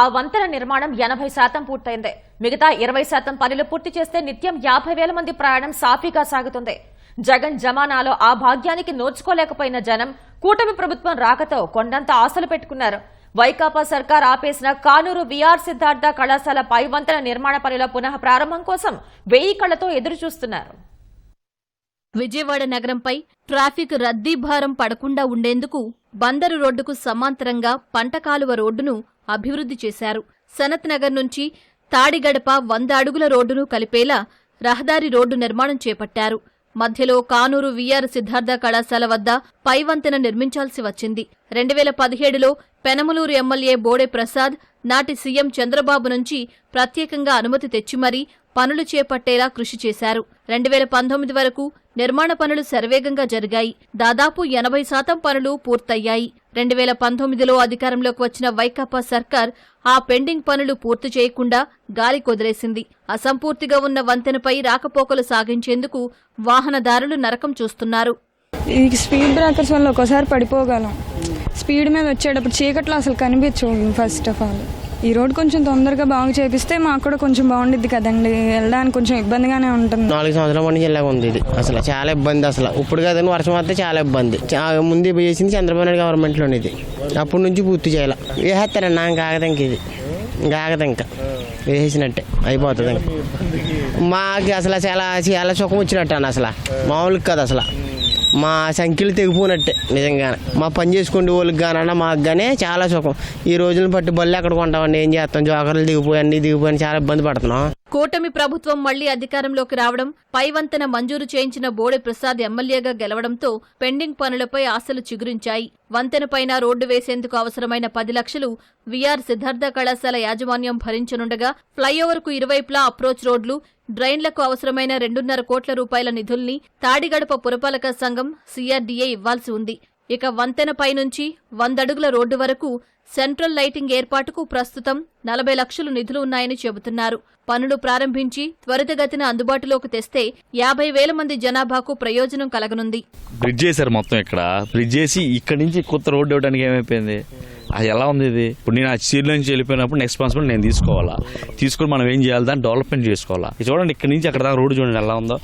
ఆ వంతెన నిర్మాణం ఎనభై శాతం పూర్తయింది. మిగతా ఇరవై శాతం పనులు పూర్తి చేస్తే నిత్యం యాభై వేల మంది ప్రయాణం సాఫీగా సాగుతుంది. జగన్ జమానాలో ఆ భాగ్యానికి నోచుకోలేకపోయిన జనం కూటమి ప్రభుత్వం రాకతో కొండంత ఆశలు పెట్టుకున్నారు. వైకాపా సర్కార్ ఆపేసిన కానూరు విఆర్ సిద్ధార్థ కళాశాల పై వంతెన నిర్మాణ పనుల పునః ప్రారంభం కోసం వెయ్యి కళ్ళతో ఎదురు చూస్తున్నారు విజయవాడ నగరంపై ట్రాఫిక్ రద్దీ భారం పడకుండా ఉండేందుకు బందరు రోడ్డుకు సమాంతరంగా పంటకాలువ రోడ్డును అభివృద్ధి చేశారు. సనత్ నగర్ నుంచి తాడిగడప వంద అడుగుల రోడ్డును కలిపేలా రహదారి రోడ్డు నిర్మాణం చేపట్టారు. మధ్యలో కానూరు విఆర్ సిద్ధార్థ కళాశాల వద్ద పైవంతెన నిర్మించాల్సి వచ్చింది. రెండు వేల పదిహేడులో పెనమలూరు ఎమ్మెల్యే బోడే ప్రసాద్ నాటి సీఎం చంద్రబాబు నుంచి ప్రత్యేకంగా అనుమతి తెచ్చి మరీ పనులు చేపట్టేలా కృషి చేశారు. రెండు వేల పంతొమ్మిది వరకు నిర్మాణ పనులు శరవేగంగా జరిగాయి. దాదాపు ఎనభై శాతం పనులు పూర్తయ్యాయి. రెండు వేల పంతొమ్మిదిలో అధికారంలోకి వచ్చిన వైకాపా సర్కార్ ఆ పెండింగ్ పనులు పూర్తి చేయకుండా గాలి కొదిలేసింది. అసంపూర్తిగా ఉన్న వంతెనపై రాకపోకలు సాగించేందుకు వాహనదారులు నరకం చూస్తున్నారు. ఈ స్పీడ్ బ్రేకర్స్ వల్ల ఒకసారి పడిపోగలం. స్పీడ్ మీద వచ్చేటప్పుడు చీకట్లో అసలు కనిపించవు ఫస్ట్ ఆఫ్ ఆల్. ఈ రోడ్ కొంచెం తొందరగా బాగు చేపిస్తే మాకు కూడా కొంచెం బాగుండిద్ది కదండి. వెళ్ళడానికి కొంచెం ఇబ్బందిగానే ఉంటుంది. నాలుగు సంవత్సరాల నుంచి ఇలాగ ఉంది ఇది. అసలు చాలా ఇబ్బంది అసలు. ఇప్పుడు కదండి వర్షం వస్తే చాలా ఇబ్బంది. ముందు చేసింది చంద్రబాబు నాయుడు గవర్నమెంట్లోనే ఇది. అప్పటి నుంచి పూర్తి చేయాలి. వేసేస్తారండి నాకు ఆగదు ఇది. ఇంకా ఆగదు ఇంకా. వేసేసినట్టే అయిపోతుంది ఇంకా. మాకు అసలు చాలా చాలా సుఖం వచ్చినట్టు అన్న అసలు. మామూలుగా కాదు అసలు. మా సంఖ్యలు తెగిపోయినట్టే నిజంగానే. మా పని చేసుకునే వాళ్ళకి కానన్నా మాకు కానీ చాలా సుఖం. ఈ రోజులను పట్టి బళ్ళు ఎక్కడ కొంటామండి? ఏం చేస్తాం? జోకర్లు దిగిపోయి అన్ని దిగిపోయి చాలా ఇబ్బంది పడుతున్నాం. కూటమి ప్రభుత్వం మళ్ళీ అధికారంలోకి రావడం పైవంతన మంజూరు చేయించిన బోడె ప్రసాద్ ఎమ్మెల్యేగా గెలవడంతో పెండింగ్ పనులపై ఆశలు చిగురించాయి. వంతెనపైన రోడ్డు వేసేందుకు అవసరమైన పది లక్షలు విఆర్ సిద్ధార్థ కళాశాల యాజమాన్యం భరించనుండగా ఫ్లైఓవర్కు ఇరువైపులా అప్రోచ్ రోడ్లు డ్రైన్లకు అవసరమైన రెండున్నర కోట్ల రూపాయల నిధుల్ని తాడిగడప పురపాలక సంఘం సీఆర్డీఏ ఇవ్వాల్సి ఉంది. ఇక వంతెనపై నుంచి వందడుగుల రోడ్డు వరకు సెంట్రల్ లైటింగ్ ఏర్పాటుకు ప్రస్తుతం నలభై లక్షలు నిధులు ఉన్నాయని చెబుతున్నారు. పనులు ప్రారంభించి త్వరితగతిన అందుబాటులోకి తెస్తే యాభై వేల మంది జనాభాకు ప్రయోజనం కలగనుంది. బ్రిడ్జ్ చేశారు మొత్తం ఇక్కడ. బ్రిడ్జ్ చేసి ఇక్కడ నుంచి కొత్త రోడ్డు ఇవ్వడానికి ఏమైపోయింది? అది ఎలా ఉంది ఇది? ఇప్పుడు నేను ఆ సీడ్ నుంచి వెళ్ళిపోయినప్పుడు నెక్స్ట్ రెస్పాన్సిబిలిటీ నేను తీసుకోవాలా? తీసుకొని మనం ఏం చేయాలి? దాన్ని డెవలప్మెంట్ చేసుకోవాలా? ఇది చూడండి ఇక్కడ నుంచి అక్కడ దాకా రోడ్డు చూడండి ఎలా ఉందో.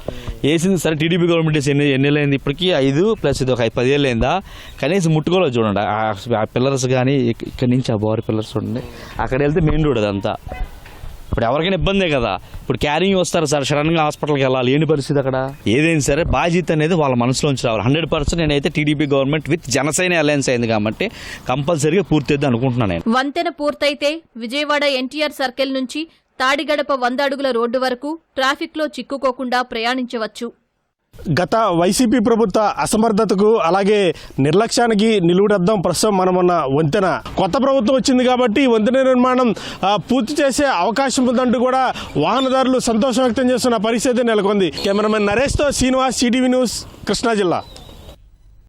వేసింది సరే టీడీపీ గవర్నమెంట్ ఎన్ని ఎన్ని అయింది ఇప్పటికీ ఐదు ప్లస్ ఇది ఒక ఐదు పదివేలు అయిందా కనీసం ముట్టుకోలేదు చూడండి. ఆ- ఆ పిల్లర్స్ కానీ ఇక్కడ నుంచి ఆ బోర్ పిల్లర్స్ చూడండి. అక్కడ వెళ్తే మెయిన్ రోడ్ అదంతా ఇప్పుడు ఎవరికైనా ఇబ్బందే కదా. ఇప్పుడు క్యారింగ్ వస్తారు సార్ సడన్గా హాస్పిటల్కి వెళ్ళాలి. ఏంటి పరిస్థితి అక్కడ? ఏదైనా సరే? బాధ్యత అనేది వాళ్ళ మనసులోంచి రావాలి. హండ్రెడ్ పర్సెంట్ నేనైతే TDP government with Janasena alliance అయింది కాబట్టి కంపల్సరీగా పూర్తి అనుకుంటున్నాను నేను. వంతెన పూర్తయితే విజయవాడ ఎన్టీఆర్ సర్కిల్ నుంచి తాడిగడప వంద అడుగుల రోడ్డు వరకు ట్రాఫిక్లో చిక్కుకోకుండా ప్రయాణించవచ్చు. గత వైసీపీ ప్రభుత్వ అసమర్థతకు అలాగే నిర్లక్ష్యానికి నిలువుడద్దం ప్రస్తుతం మనమున్న వంతెన. కొత్త ప్రభుత్వం వచ్చింది కాబట్టి వంతెన నిర్మాణం పూర్తి చేసే అవకాశం ఉందంటూ కూడా వాహనదారులు సంతోషం వ్యక్తం చేస్తున్న పరిస్థితి నెలకొంది. కెమెరామెన్ నరేష్తో శ్రీనివాస్ సిటీవీ న్యూస్ కృష్ణా జిల్లా.